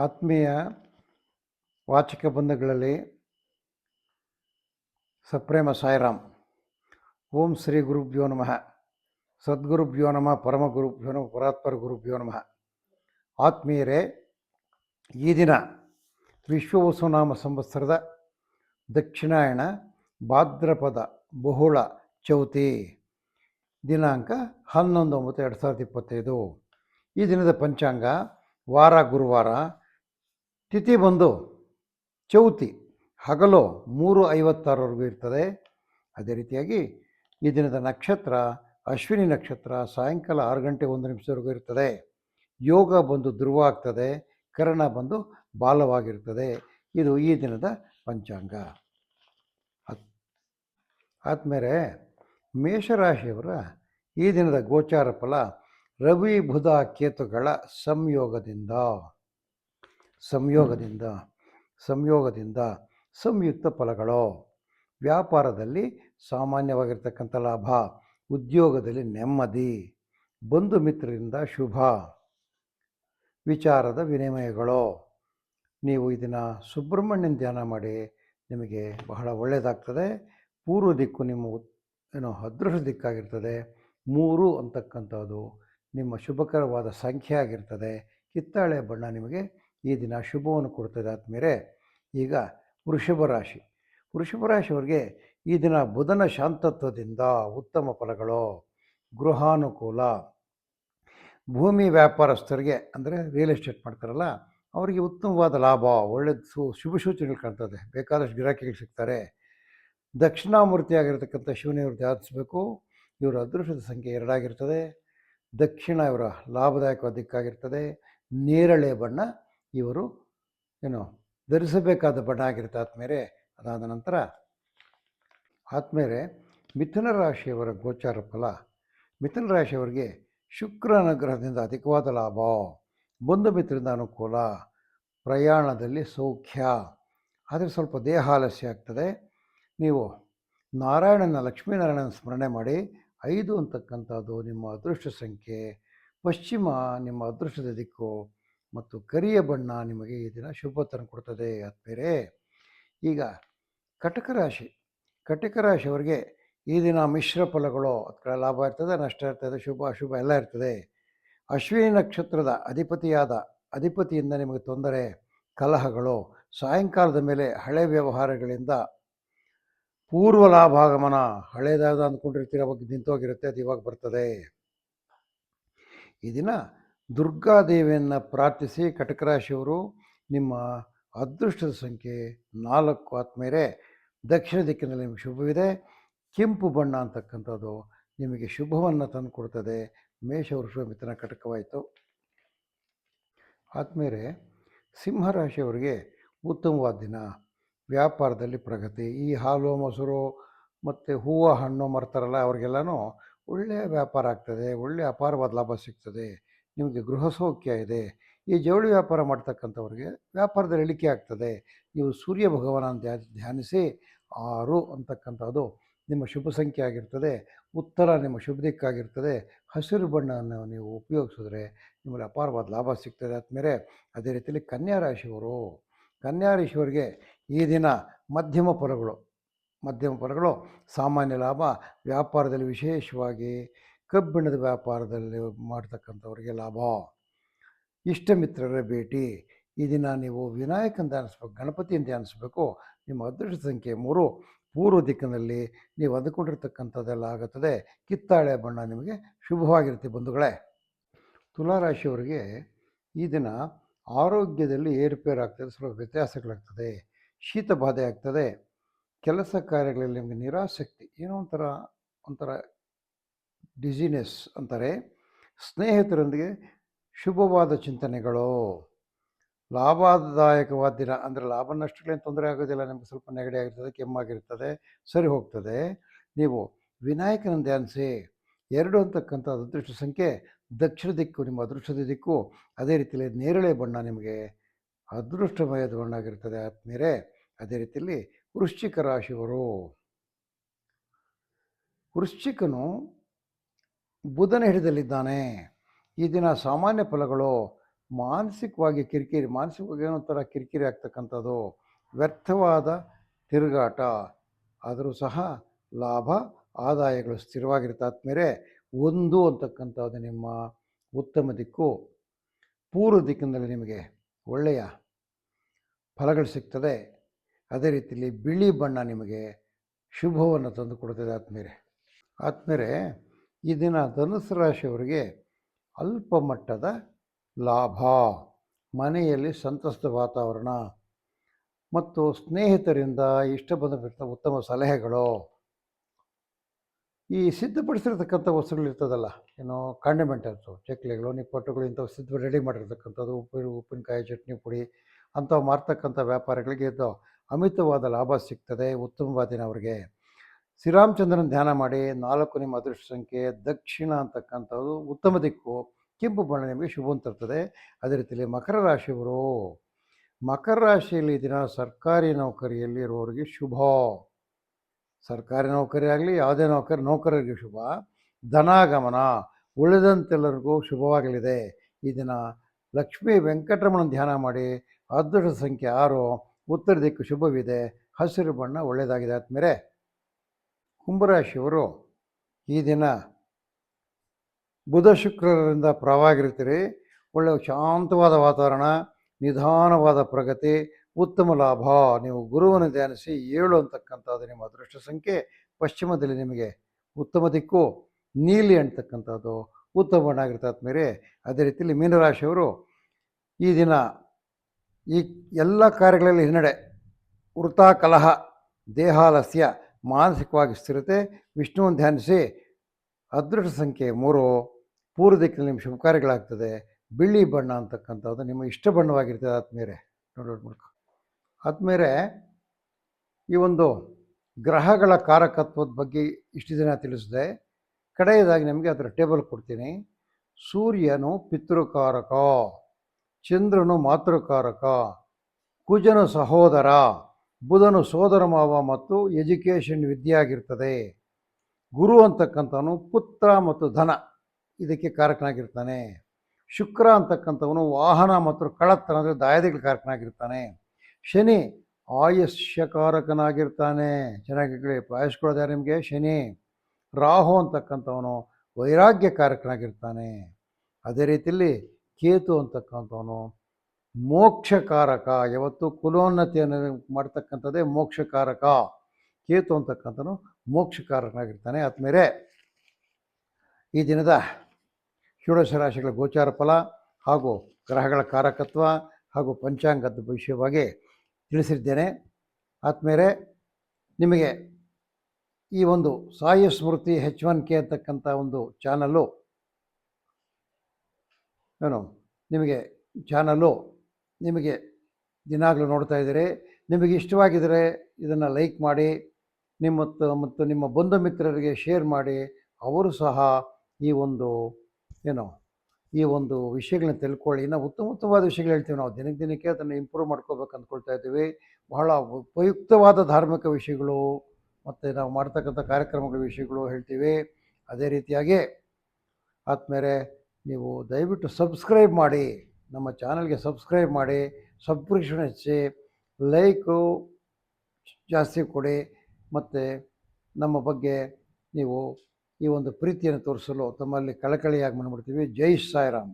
ಆತ್ಮೀಯ ವಾಚಿಕ ಬಂಧುಗಳಲ್ಲಿ ಸಪ್ರೇಮ ಸಾಯಿರಾಮ್. ಓಂ ಶ್ರೀ ಗುರುಭ್ಯೋ ನಮಃ. ಸದ್ಗುರುಭ್ಯೋ ನಮಃ ಪರಮ ಗುರುಭ್ಯೋ ನಮಃ ಪರಾತ್ಪರ ಗುರುಭ್ಯೋ ನಮಃ. ಆತ್ಮೀಯರೇ, ಈ ದಿನ ವಿಶ್ವವಸುನಾಮ ಸಂವತ್ಸರದ ದಕ್ಷಿಣಾಯಣ ಭಾದ್ರಪದ ಬಹುಳ ಚೌತಿ ದಿನಾಂಕ ಹನ್ನೊಂದು ಒಂಬತ್ತು ಎರಡು ಸಾವಿರದ ಇಪ್ಪತ್ತೈದು. ಈ ದಿನದ ಪಂಚಾಂಗ ವಾರ ಗುರುವಾರ ತಿಥಿ ಬಂದು ಚೌತಿ, ಹಗಲು ಮೂರು ಐವತ್ತಾರವರೆಗೂ ಇರ್ತದೆ. ಅದೇ ರೀತಿಯಾಗಿ ಈ ದಿನದ ನಕ್ಷತ್ರ, ಅಶ್ವಿನಿ ನಕ್ಷತ್ರ ಸಾಯಂಕಾಲ ಆರು ಗಂಟೆ ಒಂದು ನಿಮಿಷದವರೆಗೂ ಇರ್ತದೆ. ಯೋಗ ಬಂದು ಧ್ರುವ ಆಗ್ತದೆ, ಕರ್ಣ ಬಂದು ಬಾಲವಾಗಿರ್ತದೆ. ಇದು ಈ ದಿನದ ಪಂಚಾಂಗ. ಆದಮೇಲೆ ಮೇಷರಾಶಿಯವರ ಈ ದಿನದ ಗೋಚಾರ ಫಲ ರವಿ ಬುಧ ಕೇತುಗಳ ಸಂಯೋಗದಿಂದ. ಸಂಯೋಗದಿಂದ ಸಂಯೋಗದಿಂದ ಸಂಯುಕ್ತ ಫಲಗಳು. ವ್ಯಾಪಾರದಲ್ಲಿ ಸಾಮಾನ್ಯವಾಗಿರ್ತಕ್ಕಂಥ ಲಾಭ ಉದ್ಯೋಗದಲ್ಲಿ ನೆಮ್ಮದಿ ಬಂಧು ಮಿತ್ರರಿಂದ ಶುಭ ವಿಚಾರದ ವಿನಿಮಯಗಳು. ನೀವು ಇದನ್ನು ಸುಬ್ರಹ್ಮಣ್ಯನ ಧ್ಯಾನ ಮಾಡಿ ನಿಮಗೆ ಬಹಳ ಒಳ್ಳೆಯದಾಗ್ತದೆ ಪೂರ್ವ ದಿಕ್ಕು ನಿಮ್ಮ ಏನೋ ಏನು ಅದೃಷ್ಟ ದಿಕ್ಕಾಗಿರ್ತದೆ. ಮೂರು ಅಂತಕ್ಕಂಥದ್ದು ನಿಮ್ಮ ಶುಭಕರವಾದ ಸಂಖ್ಯೆ ಆಗಿರ್ತದೆ. ಕಿತ್ತಾಳೆ ಬಣ್ಣ ನಿಮಗೆ ಈ ದಿನ ಶುಭವನ್ನು ಕೊಡ್ತದೆ ಆದಮೇಲೆ ಈಗ ವೃಷಭ ರಾಶಿ. ವೃಷಭ ರಾಶಿಯವರಿಗೆ ಈ ದಿನ ಬುಧನ ಶಾಂತತ್ವದಿಂದ ಉತ್ತಮ ಫಲಗಳು, ಗೃಹಾನುಕೂಲ, ಭೂಮಿ ವ್ಯಾಪಾರಸ್ಥರಿಗೆ ಅಂದರೆ ರಿಯಲ್ ಎಸ್ಟೇಟ್ ಮಾಡ್ತಾರಲ್ಲ, ಅವರಿಗೆ ಉತ್ತಮವಾದ ಲಾಭ ಒಳ್ಳೆಯ ಸು, ಶುಭ ಸೂಚನೆಗಳು ಕಾಣ್ತದೆ. ಬೇಕಾದಷ್ಟು ಗಿರಾಕಿಗಳು ಸಿಗ್ತಾರೆ. ದಕ್ಷಿಣಾಮೂರ್ತಿಯಾಗಿರ್ತಕ್ಕಂಥ ಶಿವನಿಯವರು ಧ್ಯಾನಿಸಬೇಕು. ಇವರ ಅದೃಷ್ಟದ ಸಂಖ್ಯೆ ಎರಡಾಗಿರ್ತದೆ. ದಕ್ಷಿಣ ಇವರ ಲಾಭದಾಯಕ ದಿಕ್ಕಾಗಿರ್ತದೆ. ನೇರಳೆ ಬಣ್ಣ ಇವರು, ಏನು, ಧರಿಸಬೇಕಾದ ಬಣ್ಣ ಆಗಿರುತ್ತೆ ಆತ್ಮೇರೆ ಅದಾದ ನಂತರ ಆತ್ಮೇರೆ ಮಿಥುನ ರಾಶಿಯವರ ಗೋಚಾರ ಫಲ. ಮಿಥುನ ರಾಶಿಯವರಿಗೆ ಶುಕ್ರ ಅನುಗ್ರಹದಿಂದ ಅಧಿಕವಾದ ಲಾಭ. ಬಂಧು ಮಿತ್ರದಿಂದ ಅನುಕೂಲ. ಪ್ರಯಾಣದಲ್ಲಿ ಸೌಖ್ಯ. ಆದರೆ ಸ್ವಲ್ಪ ದೇಹ ಆಲಸ್ಯ ಆಗ್ತದೆ. ನೀವು ನಾರಾಯಣನ, ಲಕ್ಷ್ಮೀನಾರಾಯಣನ ಸ್ಮರಣೆ ಮಾಡಿ, ಐದು ಅಂತಕ್ಕಂಥದ್ದು ನಿಮ್ಮ ಅದೃಷ್ಟ ಸಂಖ್ಯೆ. ಪಶ್ಚಿಮ ನಿಮ್ಮ ಅದೃಷ್ಟದ ದಿಕ್ಕು. ಮತ್ತು ಕರಿಯ ಬಣ್ಣ ನಿಮಗೆ ಈ ದಿನ ಶುಭ ತಂದುಕೊಡ್ತದೆ ಆದ್ಮೇಲೆ ಈಗ ಕಟಕ ರಾಶಿ, ಕಟಕ ರಾಶಿಯವರಿಗೆ ಈ ದಿನ ಮಿಶ್ರ ಫಲಗಳು ಅದಕ್ಕೆ ಲಾಭ ಇರ್ತದೆ, ನಷ್ಟ ಇರ್ತದೆ, ಶುಭ ಅಶುಭ ಎಲ್ಲ ಇರ್ತದೆ. ಅಶ್ವಿನಿ ನಕ್ಷತ್ರದ ಅಧಿಪತಿಯಾದ, ಅಧಿಪತಿಯಿಂದ ನಿಮಗೆ ತೊಂದರೆ, ಕಲಹಗಳು, ಸಾಯಂಕಾಲದ ಮೇಲೆ ಹಳೆ ವ್ಯವಹಾರಗಳಿಂದ ಪೂರ್ವ ಲಾಭಾಗಮನ ಹಳೇದಾದ ಅಂದ್ಕೊಂಡಿರ್ತೀರ, ಅವಾಗ ನಿಂತೋಗಿರುತ್ತೆ, ಅದು ಇವಾಗ ಬರ್ತದೆ. ಈ ದಿನ ದುರ್ಗಾದೇವಿಯನ್ನು ಪ್ರಾರ್ಥಿಸಿ ಕಟಕ ರಾಶಿಯವರು ನಿಮ್ಮ ಅದೃಷ್ಟದ ಸಂಖ್ಯೆ ನಾಲ್ಕು ಆತ್ಮೇರೆ ದಕ್ಷಿಣ ದಿಕ್ಕಿನಲ್ಲಿ ನಿಮಗೆ ಶುಭವಿದೆ. ಕೆಂಪು ಬಣ್ಣ ಅಂತಕ್ಕಂಥದ್ದು ನಿಮಗೆ ಶುಭವನ್ನು ತಂದುಕೊಡ್ತದೆ ಮೇಷ ವೃಷ ಮಿಥುನ ಕಟಕವಾಯಿತು. ಆದಮೇಲೆ ಸಿಂಹರಾಶಿಯವರಿಗೆ ಉತ್ತಮವಾದ ದಿನ. ವ್ಯಾಪಾರದಲ್ಲಿ ಪ್ರಗತಿ, ಈ ಹಾಲು, ಮೊಸರು ಮತ್ತು ಹೂವು, ಹಣ್ಣು ಮರ್ತಾರಲ್ಲ, ಅವ್ರಿಗೆಲ್ಲನೂ ಒಳ್ಳೆಯ ವ್ಯಾಪಾರ ಆಗ್ತದೆ. ಒಳ್ಳೆಯ ಅಪಾರವಾದ ಲಾಭ ಸಿಗ್ತದೆ. ನಿಮಗೆ ಗೃಹ ಸೌಖ್ಯ ಇದೆ, ಈ ಜವಳಿ ವ್ಯಾಪಾರ ಮಾಡ್ತಕ್ಕಂಥವ್ರಿಗೆ ವ್ಯಾಪಾರದಲ್ಲಿ ಇಳಿಕೆ ಆಗ್ತದೆ, ನೀವು ಸೂರ್ಯ ಭಗವಾನ ಧ್ಯಾನ, ಧ್ಯಾನಿಸಿ ಆರು ಅಂತಕ್ಕಂಥದ್ದು ನಿಮ್ಮ ಶುಭ ಸಂಖ್ಯೆ ಆಗಿರ್ತದೆ, ಉತ್ತರ ನಿಮ್ಮ ಶುಭ ದಿಕ್ಕಾಗಿರ್ತದೆ ಹಸಿರು ಬಣ್ಣವನ್ನು ನೀವು ಉಪಯೋಗಿಸಿದ್ರೆ ನಿಮಗೆ ಅಪಾರವಾದ ಲಾಭ ಸಿಗ್ತದೆ. ಆದಮೇಲೆ ಅದೇ ರೀತಿಯಲ್ಲಿ ಕನ್ಯಾ ರಾಶಿಯವರು, ಕನ್ಯಾ ರಾಶಿಯವರಿಗೆ ಈ ದಿನ ಮಧ್ಯಮ ಫಲಗಳು ಮಧ್ಯಮ ಫಲಗಳು ಸಾಮಾನ್ಯ ಲಾಭ, ವ್ಯಾಪಾರದಲ್ಲಿ ವಿಶೇಷವಾಗಿ ಕಬ್ಬಿಣದ ವ್ಯಾಪಾರದಲ್ಲಿ ಮಾಡ್ತಕ್ಕಂಥವ್ರಿಗೆ ಲಾಭ. ಇಷ್ಟ ಮಿತ್ರರ ಭೇಟಿ. ಈ ದಿನ ನೀವು ವಿನಾಯಕನ ಗಣಪತಿ ಅಂತ ಅನಿಸ್ಬೇಕು ನಿಮ್ಮ ಅದೃಷ್ಟ ಸಂಖ್ಯೆ ಮೂರು. ಪೂರ್ವ ದಿಕ್ಕಿನಲ್ಲಿ ನೀವು ಅಂದುಕೊಂಡಿರ್ತಕ್ಕಂಥದ್ದೆಲ್ಲ ಆಗುತ್ತದೆ. ಕಿತ್ತಾಳೆ ಬಣ್ಣ ನಿಮಗೆ ಶುಭವಾಗಿರುತ್ತೆ ಬಂಧುಗಳೇ. ತುಲಾರಾಶಿಯವರಿಗೆ ಈ ದಿನ ಆರೋಗ್ಯದಲ್ಲಿ ಏರುಪೇರು ಆಗ್ತದೆ, ಸ್ವಲ್ಪ ವ್ಯತ್ಯಾಸಗಳಾಗ್ತದೆ ಶೀತ ಬಾಧೆ ಆಗ್ತದೆ. ಕೆಲಸ ಕಾರ್ಯಗಳಲ್ಲಿ ನಿಮಗೆ ನಿರಾಸಕ್ತಿ, ಏನೋ ಒಂಥರ ಒಂಥರ ಡಿಸಿನೆಸ್ ಅಂತಾರೆ. ಸ್ನೇಹಿತರೊಂದಿಗೆ ಶುಭವಾದ ಚಿಂತನೆಗಳು. ಲಾಭದಾಯಕವಾದ ದಿನ ಅಂದರೆ ಲಾಭ ನಷ್ಟಗಳೇನು ತೊಂದರೆ ಆಗೋದಿಲ್ಲ, ನಿಮಗೆ ಸ್ವಲ್ಪ ನೆಗಡಿ ಆಗಿರ್ತದೆ, ಕೆಮ್ಮಾಗಿರ್ತದೆ, ಸರಿ ಹೋಗ್ತದೆ. ನೀವು ವಿನಾಯಕನ ಧ್ಯಾನಿಸಿ. ಎರಡು ಅಂತಕ್ಕಂಥ ಅದೃಷ್ಟ ಸಂಖ್ಯೆ, ದಕ್ಷಿಣ ದಿಕ್ಕು, ನಿಮ್ಮ ಅದೃಷ್ಟದ ದಿಕ್ಕು, ಅದೇ ರೀತಿಯಲ್ಲಿ ನೇರಳೆ ಬಣ್ಣ ನಿಮಗೆ ಅದೃಷ್ಟಮಯದ ಬಣ್ಣ ಆಗಿರ್ತದೆ. ಆತ್ಮೀರೆ ಅದೇ ರೀತಿಯಲ್ಲಿ ವೃಶ್ಚಿಕ ರಾಶಿಯವರು. ವೃಶ್ಚಿಕನು ಬುಧನ ಹಿಡಿದಲ್ಲಿದ್ದಾನೆ. ಈ ದಿನ ಸಾಮಾನ್ಯ ಫಲಗಳು ಮಾನಸಿಕವಾಗಿ ಕಿರಿಕಿರಿ, ಮಾನಸಿಕವಾಗಿ ಏನೋ ಒಂಥರ ಕಿರಿಕಿರಿ ಆಗ್ತಕ್ಕಂಥದ್ದು. ವ್ಯರ್ಥವಾದ ತಿರುಗಾಟ, ಆದರೂ ಸಹ ಲಾಭ, ಆದಾಯಗಳು ಸ್ಥಿರವಾಗಿರುತ್ತೆ. ಆದಮೇಲೆ ಒಂದು ಅಂತಕ್ಕಂಥದ್ದು ನಿಮ್ಮ ಉತ್ತಮ ದಿಕ್ಕು, ಪೂರ್ವ ದಿಕ್ಕಿನಲ್ಲಿ ನಿಮಗೆ ಒಳ್ಳೆಯ ಫಲಗಳು ಸಿಗ್ತದೆ. ಅದೇ ರೀತಿಯಲ್ಲಿ ಬಿಳಿ ಬಣ್ಣ ನಿಮಗೆ ಶುಭವನ್ನು ತಂದು ಕೊಡ್ತದೆ ಆದಮೇಲೆ ಆದಮೇಲೆ ಈ ದಿನ ಧನುಸು ರಾಶಿಯವರಿಗೆ ಅಲ್ಪ ಮಟ್ಟದ ಲಾಭ, ಮನೆಯಲ್ಲಿ ಸಂತಸದ ವಾತಾವರಣ ಮತ್ತು ಸ್ನೇಹಿತರಿಂದ ಇಷ್ಟ ಬಂದ ಉತ್ತಮ ಸಲಹೆಗಳು. ಈ ಸಿದ್ಧಪಡಿಸಿರ್ತಕ್ಕಂಥ ವಸ್ತುಗಳಿರ್ತದಲ್ಲ ಏನು ಕಾಂಡಿಮೆಂಟಲ್ಸು ಚಕ್ಲಿಗಳು, ನಿಪ್ಪಟ್ಟುಗಳು ಇಂಥವು ಸಿದ್ಧ ರೆಡಿ ಮಾಡಿರ್ತಕ್ಕಂಥದ್ದು ಉಪ್ಪು ಉಪ್ಪಿನಕಾಯಿ, ಚಟ್ನಿ, ಪುಡಿ ಅಂಥವು ಮಾರ್ತಕ್ಕಂಥ ವ್ಯಾಪಾರಿಗಳಿಗೆ ಇದು ಅಮಿತವಾದ ಲಾಭ ಸಿಗ್ತದೆ ಉತ್ತಮವಾದಿನ ಅವರಿಗೆ. ಶ್ರೀರಾಮಚಂದ್ರನ ಧ್ಯಾನ ಮಾಡಿ ನಾಲ್ಕು ನಿಮ್ಮ ಅದೃಷ್ಟ ಸಂಖ್ಯೆ, ದಕ್ಷಿಣ ಅಂತಕ್ಕಂಥದ್ದು ಉತ್ತಮ ದಿಕ್ಕು, ಕೆಂಪು ಬಣ್ಣ ನಿಮಗೆ ಶುಭವನ್ನು ತರ್ತದೆ. ಅದೇ ರೀತಿಯಲ್ಲಿ ಮಕರ ರಾಶಿಯವರು ಮಕರ ರಾಶಿಯಲ್ಲಿ ದಿನ ಸರ್ಕಾರಿ ನೌಕರಿಯಲ್ಲಿ ಇರುವವರಿಗೆ ಶುಭ. ಸರ್ಕಾರಿ ನೌಕರಿ ಆಗಲಿ, ಯಾವುದೇ ನೌಕರಿ, ನೌಕರರಿಗೆ ಶುಭ. ಧನಾಗಮನ, ಉಳಿದಂತೆಲ್ಲರಿಗೂ ಶುಭವಾಗಲಿದೆ. ಈ ದಿನ ಲಕ್ಷ್ಮೀ ವೆಂಕಟರಮಣ ಧ್ಯಾನ ಮಾಡಿ, ಅದೃಷ್ಟ ಸಂಖ್ಯೆ ಆರು, ಉತ್ತರ ದಿಕ್ಕು ಶುಭವಿದೆ. ಹಸಿರು ಬಣ್ಣ ಒಳ್ಳೆಯದಾಗಿದೆ. ಆದಮೇಲೆ ಕುಂಭರಾಶಿಯವರು ಈ ದಿನ ಬುಧ ಶುಕ್ರರಿಂದ ಪ್ರವಾಗಿರ್ತೀರಿ. ಒಳ್ಳೆಯ ಶಾಂತವಾದ ವಾತಾವರಣ, ನಿಧಾನವಾದ ಪ್ರಗತಿ, ಉತ್ತಮ ಲಾಭ. ನೀವು ಗುರುವನ್ನು ಧ್ಯಾನಿಸಿ ಏಳು ಅಂತಕ್ಕಂಥದ್ದು ನಿಮ್ಮ ಅದೃಷ್ಟ ಸಂಖ್ಯೆ. ಪಶ್ಚಿಮದಲ್ಲಿ ನಿಮಗೆ ಉತ್ತಮ ದಿಕ್ಕು, ನೀಲಿ ಅಂತಕ್ಕಂಥದ್ದು ಉತ್ತಮ ಬಣ್ಣ ಮೇಲೆ ಅದೇ ರೀತಿಯಲ್ಲಿ ಮೀನರಾಶಿಯವರು ಈ ದಿನ ಈ ಎಲ್ಲ ಕಾರ್ಯಗಳಲ್ಲಿ ಹಿನ್ನಡೆ. ವೃತಾ ಕಲಹ, ದೇಹಾಲಸ್ಯ ಮಾನಸಿಕವಾಗಿ ಸ್ಥಿರತೆ, ವಿಷ್ಣುವನ್ನು ಧ್ಯಾನಿಸಿ ಅದೃಷ್ಟ ಸಂಖ್ಯೆ ಮೂರು, ಪೂರ್ವ ದಿಕ್ಕಿನಲ್ಲಿ ನಿಮ್ಮ ಶುಭ ಕಾರ್ಯಗಳಾಗ್ತದೆ, ಬಿಳಿ ಬಣ್ಣ ಅಂತಕ್ಕಂಥದ್ದು ನಿಮ್ಮ ಇಷ್ಟ ಬಣ್ಣವಾಗಿರ್ತದೆ ಆದ್ಮೇಲೆ ನೋಡೋಣ ಮೂಲಕ ಆದ್ಮೇಲೆ ಈ ಒಂದು ಗ್ರಹಗಳ ಕಾರಕತ್ವದ ಬಗ್ಗೆ ಇಷ್ಟು ದಿನ ತಿಳಿಸಿದೆ. ಕಡೆಯದಾಗಿ ನಿಮಗೆ ಅದರ ಟೇಬಲ್ ಕೊಡ್ತೀನಿ. ಸೂರ್ಯನು ಪಿತೃಕಾರಕ, ಚಂದ್ರನು ಮಾತೃಕಾರಕ, ಕುಜನು ಸಹೋದರ. ಬುಧನು ಸೋದರ ಮಾವ ಮತ್ತು ಎಜುಕೇಷನ್ ವಿದ್ಯೆ ಆಗಿರ್ತದೆ ಗುರು ಅಂತಕ್ಕಂಥವನು ಪುತ್ರ ಮತ್ತು ಧನ ಇದಕ್ಕೆ ಕಾರಕನಾಗಿರ್ತಾನೆ. ಶುಕ್ರ ಅಂತಕ್ಕಂಥವನು ವಾಹನ ಮತ್ತು ಕಳತ್ತನ ಅಂದರೆ ದಾಯದಿಗಳ ಕಾರಕನಾಗಿರ್ತಾನೆ. ಶನಿ ಆಯುಷ್ಯಕಾರಕನಾಗಿರ್ತಾನೆ ಚೆನ್ನಾಗಿ ಕೇಳಿ ಆಯುಷ್ಕೊಳ್ಳೋದು ನಿಮಗೆ? ಶನಿ. ರಾಹು ಅಂತಕ್ಕಂಥವನು ವೈರಾಗ್ಯಕಾರಕನಾಗಿರ್ತಾನೆ. ಅದೇ ರೀತಿಯಲ್ಲಿ ಕೇತು ಅಂತಕ್ಕಂಥವನು ಮೋಕ್ಷಕಾರಕ. ಯಾವತ್ತು ಕುಲೋನ್ನತಿಯನ್ನು ಮಾಡ್ತಕ್ಕಂಥದ್ದೇ ಮೋಕ್ಷಕಾರಕ. ಕೇತು ಅಂತಕ್ಕಂಥನು ಮೋಕ್ಷಕಾರಕನಾಗಿರ್ತಾನೆ. ಆದ್ಮೇಲೆ ಈ ದಿನದ ಷೋಡಶ ರಾಶಿಗಳ ಗೋಚಾರ ಫಲ ಹಾಗೂ ಗ್ರಹಗಳ ಕಾರಕತ್ವ ಹಾಗೂ ಪಂಚಾಂಗದ ವಿಷಯವಾಗಿ ತಿಳಿಸಿದ್ದೇನೆ. ಆದ್ಮೇಲೆ ನಿಮಗೆ ಈ ಒಂದು Sai Smriti H one K ಅಂತಕ್ಕಂಥ ಒಂದು ಚಾನಲ್ಲು ಏನು ನಿಮಗೆ ಚಾನಲ್ಲು ನಿಮಗೆ ದಿನಾಗಲೂ ನೋಡ್ತಾ ಇದ್ದೀರಿ. ನಿಮಗೆ ಇಷ್ಟವಾಗಿದ್ದರೆ ಇದನ್ನು ಲೈಕ್ ಮಾಡಿ, ನಿಮ್ಮ ಮತ್ತು ನಿಮ್ಮ ಬಂಧು ಮಿತ್ರರಿಗೆ ಶೇರ್ ಮಾಡಿ. ಅವರು ಸಹ ಈ ಒಂದು, ಏನು, ಈ ಒಂದು ವಿಷಯಗಳನ್ನ ತಿಳ್ಕೊಳ್ಳಿ. ನಾವು ಉತ್ತಮ ಉತ್ತಮವಾದ ವಿಷಯಗಳು ಹೇಳ್ತೀವಿ ನಾವು. ದಿನಕ್ಕೆ ದಿನಕ್ಕೆ ಅದನ್ನು ಇಂಪ್ರೂವ್ ಮಾಡ್ಕೋಬೇಕು ಅಂದ್ಕೊಳ್ತಾ ಇದ್ದೀವಿ. ಬಹಳ ಉಪಯುಕ್ತವಾದ ಧಾರ್ಮಿಕ ವಿಷಯಗಳು ಮತ್ತು ನಾವು ಮಾಡ್ತಕ್ಕಂಥ ಕಾರ್ಯಕ್ರಮಗಳ ವಿಷಯಗಳು ಹೇಳ್ತೀವಿ. ಅದೇ ರೀತಿಯಾಗಿ ಆದಮೇಲೆ ನೀವು ದಯವಿಟ್ಟು ಸಬ್ಸ್ಕ್ರೈಬ್ ಮಾಡಿ. ನಮ್ಮ ಚಾನಲ್ಗೆ ಸಬ್ಸ್ಕ್ರೈಬ್ ಮಾಡಿ, ಸಬ್ಸ್ಕ್ರಿಪ್ಷನ್ ಹೆಚ್ಚಿ, ಲೈಕು ಜಾಸ್ತಿ ಕೊಡಿ. ಮತ್ತು ನಮ್ಮ ಬಗ್ಗೆ ನೀವು ಈ ಒಂದು ಪ್ರೀತಿಯನ್ನು ತೋರಿಸಲು ತಮ್ಮಲ್ಲಿ ಕಳಕಳಿಯಾಗಿ ಮಾಡ್ಬಿಡ್ತೀವಿ ಜೈ ಸಾಯಿರಾಮ್.